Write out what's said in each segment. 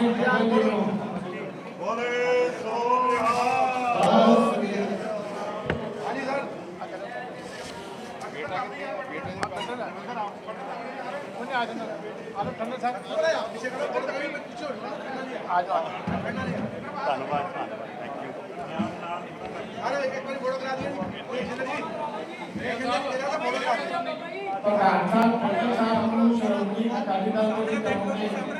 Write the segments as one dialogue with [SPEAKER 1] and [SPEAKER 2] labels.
[SPEAKER 1] ਸਿੰਘ ਜੀ
[SPEAKER 2] ਬੋਲੇ ਸੋ ਨਿਹਾਲ ਧੰਨਵਾਦ ਧੰਨਵਾਦ ਥੈਂਕ ਯੂ
[SPEAKER 1] ਪ੍ਰਧਾਨ ਸਾਹਿਬ ਖੱਟਰ ਸਾਹਿਬ ਨੂੰ ਸ਼੍ਰੋਮਣੀ ਅਕਾਲੀ ਦਲ ਦੇ ਕਰਮਚਾਰੀ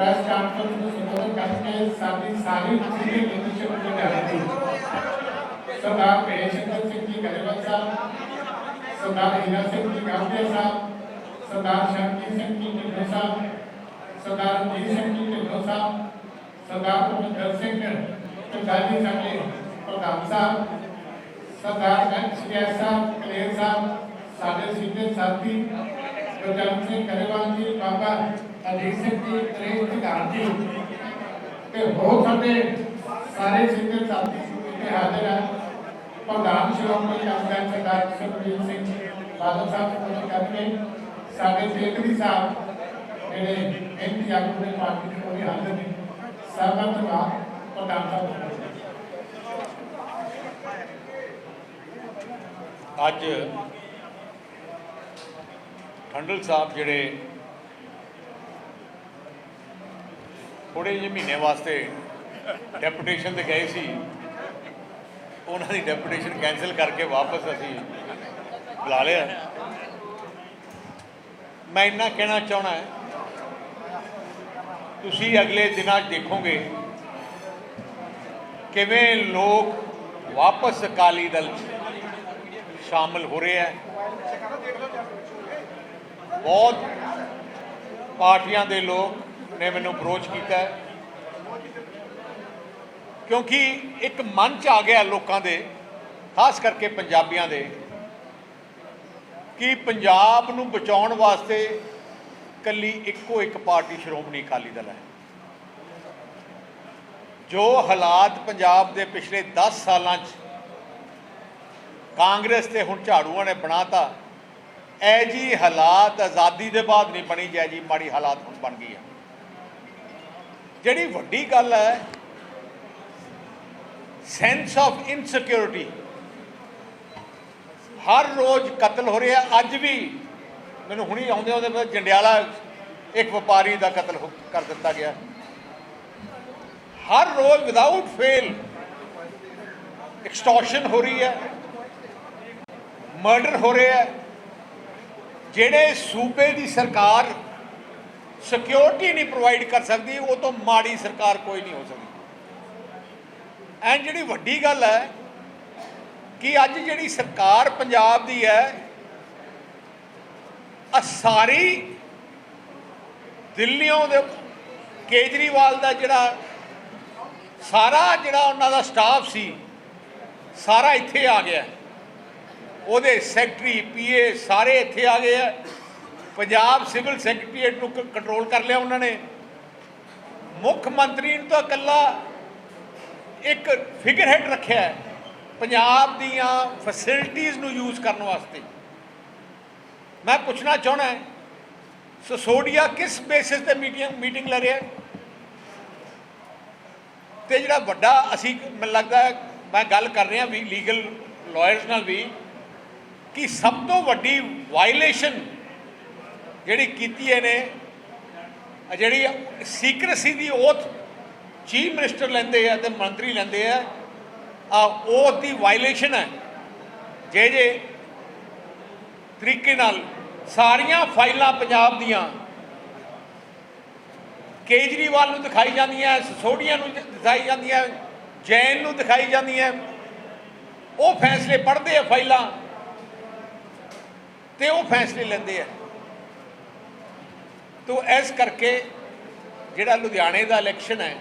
[SPEAKER 1] ਪ੍ਰੈਸ ਕਾਨਫਰੰਸ ਨੂੰ ਸੰਬੋਧਨ ਕਰਕੇ ਸਾਡੀ ਸਾਰੀ ਸੀਨੀਅਰ ਲੀਡਰਸ਼ਿਪ ਨੂੰ ਲਿਆਉਂਦੀ ਸਰਦਾਰ ਭੇਸ਼ ਸ਼ੰਕਰ ਸਿੰਘ ਜੀ ਗਰੇਵਾਲ ਸਾਹਿਬ। ਸਰਦਾਰ ਹੀਰਾ ਸਿੰਘ ਜੀ ਗਾਂਧੀ ਸਾਹਿਬ। ਸਰਦਾਰ ਸ਼ਰਮਜੀਤ ਸਿੰਘ ਜੀ ਢਿੱਲੋਂ ਸਾਹਿਬ। ਸਰਦਾਰ ਰਣਜੀਤ ਸਿੰਘ ਜੀ ਢਿੱਲੋਂ ਸਾਹਿਬ। ਸਰਦਾਰ ਭੁਪਿੰਦਰ ਸਿੰਘ ਪੰਜਾਬੀ ਸਾਡੇ ਪ੍ਰਧਾਨ ਸਾਹਿਬ। ਸਰਦਾਰ ਐਚ ਸਾਹਿਬ, ਕਲੇਰ ਸਾਹਿਬ, ਸਾਡੇ ਸੀਨੀਅਰ ਸਾਥੀ, ਗੁਰਜੰਟ ਸਿੰਘ ਗਰੇਵਾਲ ਜੀ, ਬਾਬਾ ਅਜੀਤ ਸਿੰਘ ਜੀ ਨਰੇਸ਼ ਪ੍ਰਧਾਨ ਜੀ ਤੇ ਹੋਰ ਸਾਡੇ ਸਾਰੇ ਸੀਨੀਅਰ ਸਾਥੀ ਇੱਥੇ ਹਾਜ਼ਰ ਹਨ ਪ੍ਰਧਾਨ ਸ਼੍ਰੋਮਣੀ ਅਕਾਲੀ ਦਲ ਸਰਦਾਰ ਸੁਖਬੀਰ ਸਿੰਘ ਬਾਦਲ ਸਾਹਿਬ ਨੂੰ ਕਰਕੇ ਸਾਡੇ ਸੇਕਰੀ ਸਾਹਿਬ ਜਿਹੜੇ ਐਨਪੀ ਆਗੂ ਨੇ ਪਾਰਟੀ ਦੇ ਕੋਈ ਹਾਜ਼ਰ ਨੇ। ਸਭਾ ਤੋਂ ਪ੍ਰਧਾਨ ਸਾਹਿਬ
[SPEAKER 3] ਅੱਜ ਠੰਡਲ ਸਾਹਿਬ ਜਿਹੜੇ ਥੋੜੇ ਜਿਹੇ ਮਹੀਨੇ ਵਾਸਤੇ ਡੈਪੂਟੇਸ਼ਨ ਤੇ ਗਏ ਸੀ। ਉਹਨਾਂ ਦੀ ਡੈਪੂਟੇਸ਼ਨ ਕੈਨਸਲ ਕਰਕੇ ਵਾਪਸ ਅਸੀਂ ਬੁਲਾ ਲਿਆ। ਮੈਂ ਇੰਨਾ ਕਹਿਣਾ ਚਾਹਣਾ ਹੈ, ਤੁਸੀਂ ਅਗਲੇ ਦਿਨਾਂ 'ਚ ਦੇਖੋਗੇ ਕਿਵੇਂ ਲੋਕ ਵਾਪਸ ਅਕਾਲੀ ਦਲ 'ਚ ਸ਼ਾਮਲ ਹੋ ਰਹੇ ਹੈ ਬਹੁਤ ਪਾਰਟੀਆਂ ਦੇ ਲੋਕ ਨੇ ਮੈਨੂੰ ਅਪਰੋਚ ਕੀਤਾ ਕਿਉਂਕਿ ਇੱਕ ਮਨ ਚ ਆ ਗਿਆ ਲੋਕਾਂ ਦੇ, ਖਾਸ ਕਰਕੇ ਪੰਜਾਬੀਆਂ ਦੇ, ਕਿ ਪੰਜਾਬ ਨੂੰ ਬਚਾਉਣ ਵਾਸਤੇ ਕੱਲੀ ਇੱਕੋ ਇੱਕ ਪਾਰਟੀ ਸ਼੍ਰੋਮਣੀ ਅਕਾਲੀ ਦਲ ਹੈ। ਜੋ ਹਾਲਾਤ ਪੰਜਾਬ ਦੇ ਪਿਛਲੇ 10 ਸਾਲਾਂ 'ਚ ਕਾਂਗਰਸ ਤੇ ਹੁਣ ਝਾੜੂਆਂ ਨੇ ਬਣਾਤਾ ਐ ਜੀ ਹਾਲਾਤ ਆਜ਼ਾਦੀ ਦੇ ਬਾਅਦ ਨਹੀਂ ਬਣੀ ਜੈ ਜੀ ਮਾੜੀ ਹਾਲਾਤ ਹੁਣ ਬਣ ਗਈ ਹੈ। ਜਿਹੜੀ ਵੱਡੀ ਗੱਲ ਹੈ ਸੈਂਸ ਆਫ ਇਨਸਿਕਿਉਰਿਟੀ ਹਰ ਰੋਜ਼ ਕਤਲ ਹੋ ਰਿਹਾ, ਅੱਜ ਵੀ ਮੈਨੂੰ ਹੁਣੀ ਆਉਂਦੇ ਉਹਦੇ ਪਤਾ ਜੰਡਿਆਲਾ ਇੱਕ ਵਪਾਰੀ ਦਾ ਕਤਲ ਹੋ- ਕਰ ਦਿੱਤਾ ਗਿਆ। ਹਰ ਰੋਜ਼ ਵਿਦਆਊਟ ਫੇਲ ਐਕਸਟੋਰਸ਼ਨ ਹੋ ਰਹੀ ਹੈ ਮਰਡਰ ਹੋ ਰਿਹਾ ਹੈ। ਜਿਹੜੇ ਸੂਬੇ ਦੀ ਸਰਕਾਰ ਸਿਕਿਉਰਿਟੀ ਨਹੀਂ ਪ੍ਰੋਵਾਈਡ ਕਰ ਸਕਦੀ, ਉਹ ਤੋਂ ਮਾੜੀ ਸਰਕਾਰ ਕੋਈ ਨਹੀਂ ਹੋ ਸਕਦੀ। ਐਂਡ ਜਿਹੜੀ ਵੱਡੀ ਗੱਲ ਹੈ ਕਿ ਅੱਜ ਜਿਹੜੀ ਸਰਕਾਰ ਪੰਜਾਬ ਦੀ ਹੈ ਆ ਸਾਰੀ ਦਿੱਲੀੋਂ ਦੇ ਕੇਜਰੀਵਾਲ ਦਾ ਜਿਹੜਾ ਸਾਰਾ ਜਿਹੜਾ ਉਹਨਾਂ ਦਾ ਸਟਾਫ ਸੀ, ਸਾਰਾ ਇੱਥੇ ਆ ਗਿਆ। ਉਹਦੇ ਸੈਕਟਰੀ, ਪੀਏ ਸਾਰੇ ਇੱਥੇ ਆ ਗਏ ਆ। ਪੰਜਾਬ ਸਿਵਲ ਸੈਕਟਰੀਏਟ ਨੂੰ ਕੰਟਰੋਲ ਕਰ ਲਿਆ ਉਹਨਾਂ ਨੇ। ਮੁੱਖ ਮੰਤਰੀ ਨੂੰ ਤਾਂ ਇਕੱਲਾ ਇੱਕ ਫਿਗਰ ਹੈਡ ਰੱਖਿਆ ਹੈ, ਪੰਜਾਬ ਦੀਆਂ ਫੈਸਿਲਿਟੀਆਂ ਨੂੰ ਯੂਜ਼ ਕਰਨ ਵਾਸਤੇ। ਮੈਂ ਪੁੱਛਣਾ ਚਾਹਣਾ ਹੈ, ਸਸੋਡੀਆ ਕਿਸ ਬੇਸਿਸ ਤੇ ਮੀਟਿੰਗ ਮੀਟਿੰਗ ਲੈ ਰਿਹਾ ਹੈ? ਤੇ ਜਿਹੜਾ ਵੱਡਾ ਅਸੀਂ, ਮੈਨੂੰ ਲੱਗਦਾ ਮੈਂ ਗੱਲ ਕਰ ਰਿਹਾ ਵੀ ਲੀਗਲ ਲਾਇਰਸ ਨਾਲ ਵੀ, ਕਿ ਸਭ ਤੋਂ ਵੱਡੀ ਵਾਇਲੇਸ਼ਨ ਜਿਹੜੀ ਕੀਤੀ ਇਹਨੇ ਜਿਹੜੀ ਸੀਕ੍ਰੇਸੀ ਦੀ ਓਥ ਚੀਫ ਮਿਨਿਸਟਰ ਲੈਂਦੇ ਆ ਤੇ ਮੰਤਰੀ ਲੈਂਦੇ ਆ ਆ ਓਥ ਦੀ ਵਾਇਲੇਸ਼ਨ ਹੈ। ਜੇ ਜੇ ਤਰੀਕੇ ਨਾਲ ਸਾਰੀਆਂ ਫਾਈਲਾਂ ਪੰਜਾਬ ਦੀਆਂ ਕੇਜਰੀਵਾਲ ਨੂੰ ਦਿਖਾਈ ਜਾਂਦੀਆਂ ਸਸੋਡੀਆ ਨੂੰ ਦਿਖਾਈ ਜਾਂਦੀਆਂ, ਜੈਨ ਨੂੰ ਦਿਖਾਈ ਜਾਂਦੀਆਂ, ਉਹ ਫੈਸਲੇ ਪੜ੍ਹਦੇ ਆ ਫਾਈਲਾਂ ਤੇ ਉਹ ਫੈਸਲੇ ਲੈਂਦੇ ਆ। ਤੋ ਇਸ ਕਰਕੇ ਜਿਹੜਾ ਲੁਧਿਆਣੇ ਦਾ ਇਲੈਕਸ਼ਨ ਹੈ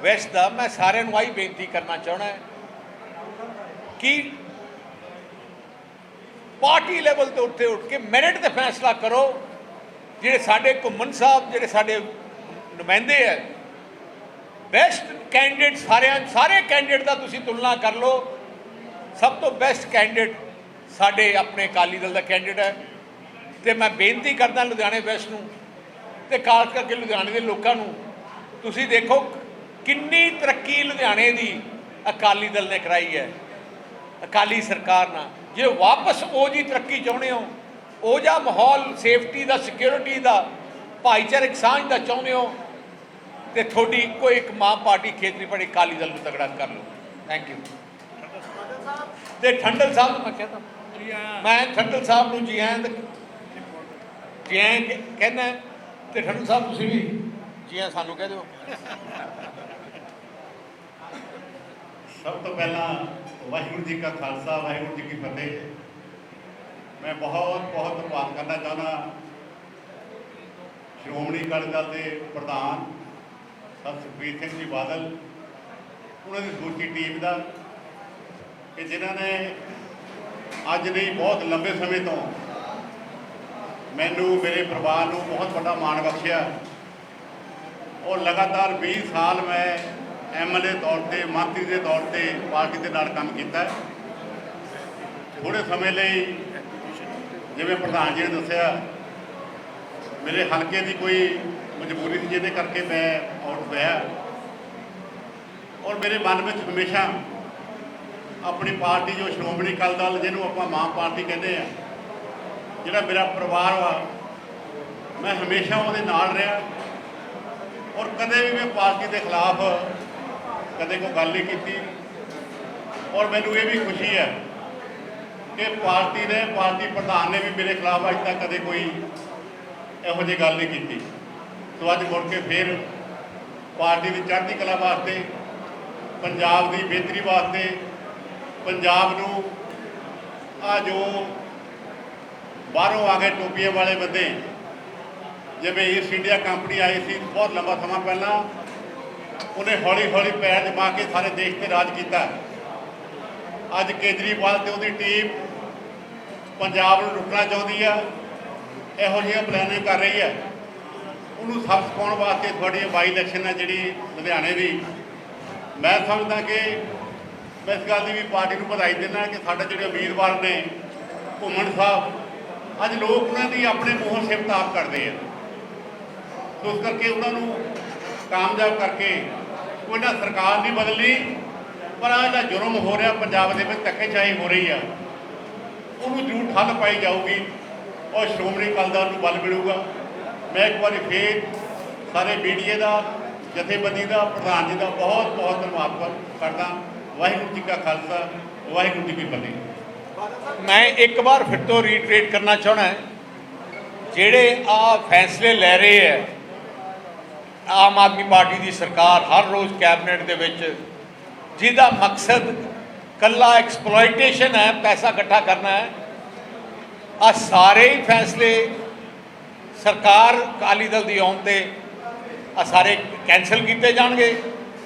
[SPEAKER 3] ਵੈਸਟ ਦਾ ਮੈਂ ਸਾਰਿਆਂ ਨੂੰ ਆਹੀ ਬੇਨਤੀ ਕਰਨਾ ਚਾਹਣਾ ਕਿ ਪਾਰਟੀ ਲੈਵਲ ਤੋਂ ਉੱਤੇ ਉੱਠ ਕੇ ਮੈਰਿਟ ਤੇ ਫੈਸਲਾ ਕਰੋ, ਜਿਹੜੇ ਸਾਡੇ ਘੁੰਮਣ ਸਾਹਿਬ, ਜਿਹੜੇ ਸਾਡੇ ਨੁਮਾਇੰਦੇ ਹੈ ਬੈਸਟ ਕੈਂਡੀਡੇਟ ਸਾਰਿਆਂ, ਸਾਰੇ ਕੈਂਡੀਡੇਟ ਦਾ ਤੁਸੀਂ ਤੁਲਨਾ ਕਰ ਲਓ, ਸਭ ਤੋਂ ਬੈਸਟ ਕੈਂਡੀਡੇਟ ਸਾਡੇ ਆਪਣੇ ਅਕਾਲੀ ਦਲ ਦਾ ਕੈਂਡੀਡੇਟ ਹੈ। ਤੇ ਮੈਂ ਬੇਨਤੀ ਕਰਦਾ ਲੁਧਿਆਣੇ ਵੈਸਟ ਨੂੰ ਤੇ ਖਾਸ ਕਰਕੇ ਲੁਧਿਆਣੇ ਦੇ ਲੋਕਾਂ ਨੂੰ ਤੁਸੀਂ ਦੇਖੋ ਕਿੰਨੀ ਤਰੱਕੀ ਲੁਧਿਆਣੇ ਦੀ ਅਕਾਲੀ ਦਲ ਨੇ ਕਰਾਈ ਹੈ। ਅਕਾਲੀ ਸਰਕਾਰ ਨਾਲ। ਜੇ ਵਾਪਸ ਉਹ ਜੀ ਤਰੱਕੀ ਚਾਹੁੰਦੇ ਹੋ ਉਹ ਜਿਹਾ ਮਾਹੌਲ ਸੇਫਟੀ ਦਾ ਸਿਕਿਉਰਿਟੀ ਦਾ ਭਾਈਚਾਰਕ ਸਾਂਝ ਦਾ ਚਾਹੁੰਦੇ ਹੋ ਤੇ ਤੁਹਾਡੀ ਇੱਕੋ ਇੱਕ ਮਾਂ ਪਾਰਟੀ ਖੇਤਰੀ ਪਾਰਟੀ ਅਕਾਲੀ ਦਲ ਨੂੰ ਤਗੜਾ ਕਰ ਲਓ। ਥੈਂਕ ਯੂ ਤੇ ਠੰਡਲ ਸਾਹਿਬ ਨੂੰ ਮੈਂ ਕਹਿੰਦਾ ਮੈਂ ਠੰਡਲ ਸਾਹਿਬ ਨੂੰ ਜੀ ਤੇ ਜੀ ਕਹਿੰਦਾ ਤੇ ਠੰਡਲ ਸਾਹਿਬ ਤੁਸੀਂ ਵੀ? ਜੀ ਆਇਆਂ ਸਾਨੂੰ ਕਹਿ ਦਿਓ।
[SPEAKER 2] ਸਭ ਤੋਂ ਪਹਿਲਾਂ ਵਾਹਿਗੁਰੂ ਜੀ ਕਾ ਖਾਲਸਾ ਵਾਹਿਗੁਰੂ ਜੀ ਕੀ ਫਤਿਹ। ਮੈਂ ਬਹੁਤ ਬਹੁਤ ਧੰਨਵਾਦ ਕਰਨਾ ਚਾਹੁੰਦਾ ਸ਼੍ਰੋਮਣੀ ਅਕਾਲੀ ਦਲ ਦੇ ਪ੍ਰਧਾਨ ਸਰ ਸੁਖਬੀਰ ਸਿੰਘ ਜੀ ਬਾਦਲ ਉਹਨਾਂ ਦੀ ਸਮੁੱਚੀ ਟੀਮ ਦਾ ਕਿ ਜਿਨ੍ਹਾਂ ਨੇ ਅੱਜ ਨਹੀਂ ਬਹੁਤ ਲੰਬੇ ਸਮੇਂ ਤੋਂ ਮੈਨੂੰ ਮੇਰੇ ਪਰਿਵਾਰ ਨੂੰ ਬਹੁਤ ਵੱਡਾ ਮਾਣ ਬਖਸ਼ਿਆ ਔਰ ਲਗਾਤਾਰ 20 ਸਾਲ ਮੈਂ ਐਮਐਲਏ ਤੌਰ ਤੇ ਮੰਤਰੀ ਦੇ ਤੌਰ ਤੇ ਪਾਰਟੀ ਦੇ ਨਾਲ ਕੰਮ ਕੀਤਾ ਹੈ। ਥੋੜੇ ਸਮੇਂ ਲਈ ਜਿਵੇਂ ਪ੍ਰਧਾਨ ਜੀ ਨੇ ਦੱਸਿਆ, ਮੇਰੇ ਹਲਕੇ ਦੀ ਕੋਈ ਮਜਬੂਰੀ ਸੀ, ਜਿਹਦੇ ਕਰਕੇ ਮੈਂ ਆਊਟ ਹੋਇਆ ਔਰ ਮੇਰੇ ਮਨ ਵਿੱਚ ਹਮੇਸ਼ਾ ਆਪਣੀ ਪਾਰਟੀ ਜੋ ਸ਼੍ਰੋਮਣੀ ਅਕਾਲੀ ਦਲ, ਜਿਹਨੂੰ ਆਪਾਂ ਮਾਂ ਪਾਰਟੀ ਕਹਿੰਦੇ ਆ ਜਿਹੜਾ ਮੇਰਾ ਪਰਿਵਾਰ ਵਾ, ਮੈਂ ਹਮੇਸ਼ਾ ਉਹਦੇ ਨਾਲ ਰਿਹਾ। ਔਰ ਕਦੇ ਵੀ ਮੈਂ ਪਾਰਟੀ ਦੇ ਖਿਲਾਫ ਕਦੇ ਕੋਈ ਗੱਲ ਨਹੀਂ ਕੀਤੀ। ਔਰ ਮੈਨੂੰ ਇਹ ਵੀ ਖੁਸ਼ੀ ਹੈ ਕਿ ਪਾਰਟੀ ਨੇ ਪਾਰਟੀ ਪ੍ਰਧਾਨ ਨੇ ਵੀ ਮੇਰੇ ਖਿਲਾਫ ਅੱਜ ਤੱਕ ਕਦੇ ਕੋਈ ਇਹੋ ਜਿਹੀ ਗੱਲ ਨਹੀਂ ਕੀਤੀ। ਸੋ ਅੱਜ ਮੁੜ ਕੇ ਫਿਰ ਪਾਰਟੀ ਦੀ ਚੜ੍ਹਦੀ ਕਲਾ ਵਾਸਤੇ, ਪੰਜਾਬ ਦੀ ਬਿਹਤਰੀ ਵਾਸਤੇ, ਪੰਜਾਬ ਨੂੰ ਆ ਜੋ ਬਾਹਰੋਂ ਆ ਕੇ ਟੋਪੀਆਂ ਵਾਲੇ ਬੰਦੇ, ਜਿਵੇਂ ਈਸਟ ਇੰਡੀਆ ਕੰਪਨੀ ਆਈ ਸੀ ਬਹੁਤ ਲੰਬਾ ਸਮਾਂ ਪਹਿਲਾਂ, ਉਹਨੇ ਹੌਲੀ ਹੌਲੀ ਪੈਰ ਜਮਾ ਕੇ ਸਾਰੇ ਦੇਸ਼ ਤੇ ਰਾਜ ਕੀਤਾ। ਅੱਜ ਕੇਜਰੀਵਾਲ ਤੇ ਉਹਦੀ ਟੀਮ ਪੰਜਾਬ ਨੂੰ ਰੁਕਣਾ ਚਾਹੁੰਦੀ ਆ, ਇਹੋ ਜਿਹੀਆਂ ਪਲਾਨਿੰਗ ਕਰ ਰਹੀ ਹੈ ਉਹਨੂੰ ਸਬਕ ਸਿਖਾਉਣ ਵਾਸਤੇ ਤੁਹਾਡੀ ਬਾਈ ਇਲੈਕਸ਼ਨ ਹੈ ਜਿਹੜੀ ਲੁਧਿਆਣੇ ਦੀ। ਮੈਂ ਸਮਝਦਾ ਕਿ ਮੈਂ ਇਸ ਗੱਲ ਦੀ ਵੀ ਪਾਰਟੀ ਨੂੰ ਵਧਾਈ ਦਿੰਦਾ ਕਿ ਸਾਡੇ ਜਿਹੜੇ ਉਮੀਦਵਾਰ ਨੇ, ਘੁੰਮਣ ਸਾਹਿਬ ਅੱਜ ਲੋਕ ਉਹਨਾਂ ਦੀ ਆਪਣੇ ਮੂੰਹੋਂ ਸਿਫਤ ਆਪ ਕਰਦੇ ਆ। ਸੋ ਇਸ ਕਰਕੇ ਉਹਨਾਂ ਨੂੰ ਕਾਮਯਾਬ ਕਰਕੇ ਕੋਈ ਨਾ ਸਰਕਾਰ ਨਹੀਂ ਬਦਲਣੀ ਪਰ ਆਹ ਜਿਹੜਾ ਜੁਰਮ ਹੋ ਰਿਹਾ ਪੰਜਾਬ ਦੇ ਵਿੱਚ, ਧੱਕੇਸ਼ਾਹੀ ਹੋ ਰਹੀ ਆ। ਉਹਨੂੰ ਜ਼ਰੂਰ ਠੱਲ ਪਾਈ ਜਾਊਗੀ ਔਰ ਸ਼੍ਰੋਮਣੀ ਅਕਾਲੀ ਦਲ ਨੂੰ ਬਲ ਮਿਲੂਗਾ। ਮੈਂ ਇੱਕ ਵਾਰੀ ਫੇਰ ਸਾਰੇ ਮੀਡੀਆ ਦਾ, ਜਥੇਬੰਦੀ ਦਾ, ਪ੍ਰਧਾਨ ਜੀ ਦਾ ਬਹੁਤ ਬਹੁਤ ਧੰਨਵਾਦ ਕਰਦਾ। ਵਾਹਿਗੁਰੂ ਜੀ ਕਾ ਖਾਲਸਾ, ਵਾਹਿਗੁਰੂ ਜੀ ਕੀ ਫਤਿਹ।
[SPEAKER 3] ਮੈਂ ਇੱਕ ਵਾਰ ਫਿਰ ਤੋਂ ਰੀਟਰੇਟ ਕਰਨਾ ਚਾਹਣਾ ਜਿਹੜੇ ਆ ਫੈਸਲੇ ਲੈ ਰਹੇ ਹੈ, ਆਮ ਆਦਮੀ ਪਾਰਟੀ ਦੀ ਸਰਕਾਰ ਹਰ ਰੋਜ਼ ਕੈਬਨਿਟ ਦੇ ਵਿੱਚ, ਜਿਹਦਾ ਮਕਸਦ ਕੱਲਾ ਐਕਸਪਲੋਇਟੇਸ਼ਨ ਹੈ, ਪੈਸਾ ਇਕੱਠਾ ਕਰਨਾ ਹੈ, ਆ ਸਾਰੇ ਹੀ ਫੈਸਲੇ ਸਰਕਾਰ ਅਕਾਲੀ ਦਲ ਦੀ ਆਉਣ ਤੇ ਆ ਸਾਰੇ ਕੈਨਸਲ ਕੀਤੇ ਜਾਣਗੇ,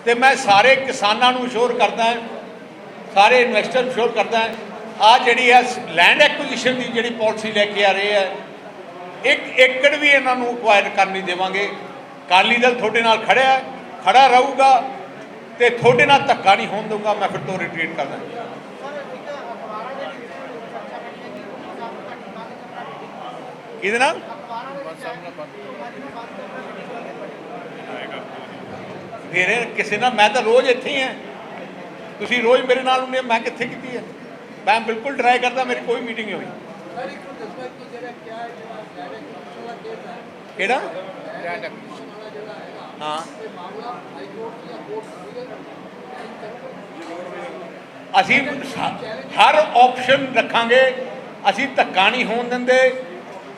[SPEAKER 3] ਤੇ ਮੈਂ ਸਾਰੇ ਕਿਸਾਨਾਂ ਨੂੰ ਸ਼ੋਰ ਕਰਦਾ ਸਾਰੇ ਇਨਵੈਸਟਰ ਨੂੰ ਸ਼ੋਰ ਕਰਦਾ ਆ ਜਿਹੜੀ ਹੈ ਲੈਂਡ ਐਕੁਜੀਸ਼ਨ ਦੀ ਜਿਹੜੀ ਪਾਲਿਸੀ ਲੈ ਕੇ ਆ ਰਹੇ ਹੈ ਇੱਕ ਏਕੜ ਵੀ ਇਹਨਾਂ ਨੂੰ ਅਕਵਾਇਰ ਕਰਨ ਨਹੀਂ ਦੇਵਾਂਗੇ। ਅਕਾਲੀ ਦਲ ਤੁਹਾਡੇ ਨਾਲ ਖੜਿਆ ਹੈ, ਖੜਾ ਰਹੂਗਾ ਤੇ ਤੁਹਾਡੇ ਨਾਲ ਧੱਕਾ ਨਹੀਂ ਹੋਣ ਦਊਗਾ ਮੈਂ ਫਿਰ ਤੋਂ ਰਿਟਰੀਟ ਕਰਦਾ ਕਿਹਦੇ ਨਾਲ? ਮੇਰੇ ਕਿਸੇ ਨਾਲ ਮੈਂ ਤਾਂ ਰੋਜ਼ ਇੱਥੇ ਹੀ ਹਾਂ। ਤੁਸੀਂ ਰੋਜ਼ ਮੇਰੇ ਨਾਲ ਹੁੰਦੇ ਹੋ, ਮੈਂ ਕਿੱਥੇ ਕੀਤੀ ਹੈ? ਮੈਂ ਬਿਲਕੁਲ ਟਰਾਈ ਕਰਦਾ ਮੇਰੀ ਕੋਈ ਮੀਟਿੰਗ ਨਹੀਂ ਹੋਈ। ਕਿਹੜਾ? ਹਾਂ ਅਸੀਂ ਹਰ ਆਪਸ਼ਨ ਰੱਖਾਂਗੇ। ਅਸੀਂ ਧੱਕਾ ਨਹੀਂ ਹੋਣ ਦਿੰਦੇ।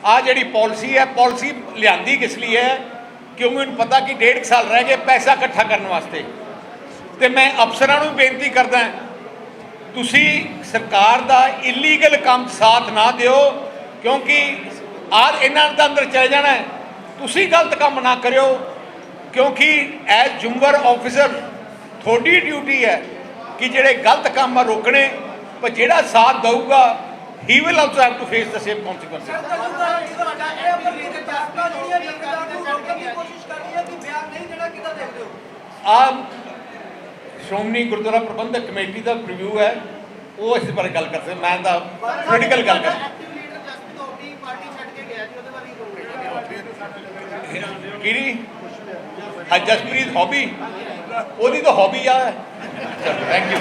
[SPEAKER 3] ਆ ਜਿਹੜੀ ਪਾਲਿਸੀ ਹੈ ਪਾਲਿਸੀ ਲਿਆਂਦੀ ਕਿਸ ਲਈ ਹੈ? ਕਿਉਂਕਿ ਮੈਨੂੰ ਪਤਾ ਕਿ ਡੇਢ ਕੁ ਸਾਲ ਰਹਿ ਗਏ ਪੈਸਾ ਇਕੱਠਾ ਕਰਨ ਵਾਸਤੇ। ਤੇ ਮੈਂ ਅਫਸਰਾਂ ਨੂੰ ਬੇਨਤੀ ਕਰਦਾ ਤੁਸੀਂ ਸਰਕਾਰ ਦਾ ਇਲੀਗਲ ਕੰਮ ਸਾਥ ਨਾ ਦਿਓ ਕਿਉਂਕਿ ਆ ਇਹਨਾਂ ਦਾ ਅੰਦਰ ਚਲੇ ਜਾਣਾ ਹੈ। ਤੁਸੀਂ ਗਲਤ ਕੰਮ ਨਾ ਕਰਿਓ ਕਿਉਂਕਿ ਐਜ਼ ਜੁੰਗਰ ਆਫੀਸਰ ਤੁਹਾਡੀ ਡਿਊਟੀ ਹੈ ਕਿ ਜਿਹੜੇ ਗਲਤ ਕੰਮ ਆ ਰੋਕਣੇ ਪਰ ਜਿਹੜਾ ਸਾਥ ਦਊਗਾ he will also have to face the same consequences ਆ ਸ਼੍ਰੋਮਣੀ ਗੁਰਦੁਆਰਾ ਪ੍ਰਬੰਧਕ ਕਮੇਟੀ ਦਾ ਰਿਵਿਊ ਹੈ। ਉਹ ਇਸ ਬਾਰੇ ਗੱਲ ਕਰਦੇ ਮੈਂ ਤਾਂ ਪੋਲੀਟੀਕਲ ਗੱਲ ਕਰ ਕਿਹੜੀ? ਜਸਪ੍ਰੀਤ ਹੌਬੀ ਉਹਦੀ ਤਾਂ ਹੌਬੀ ਆ। Thank you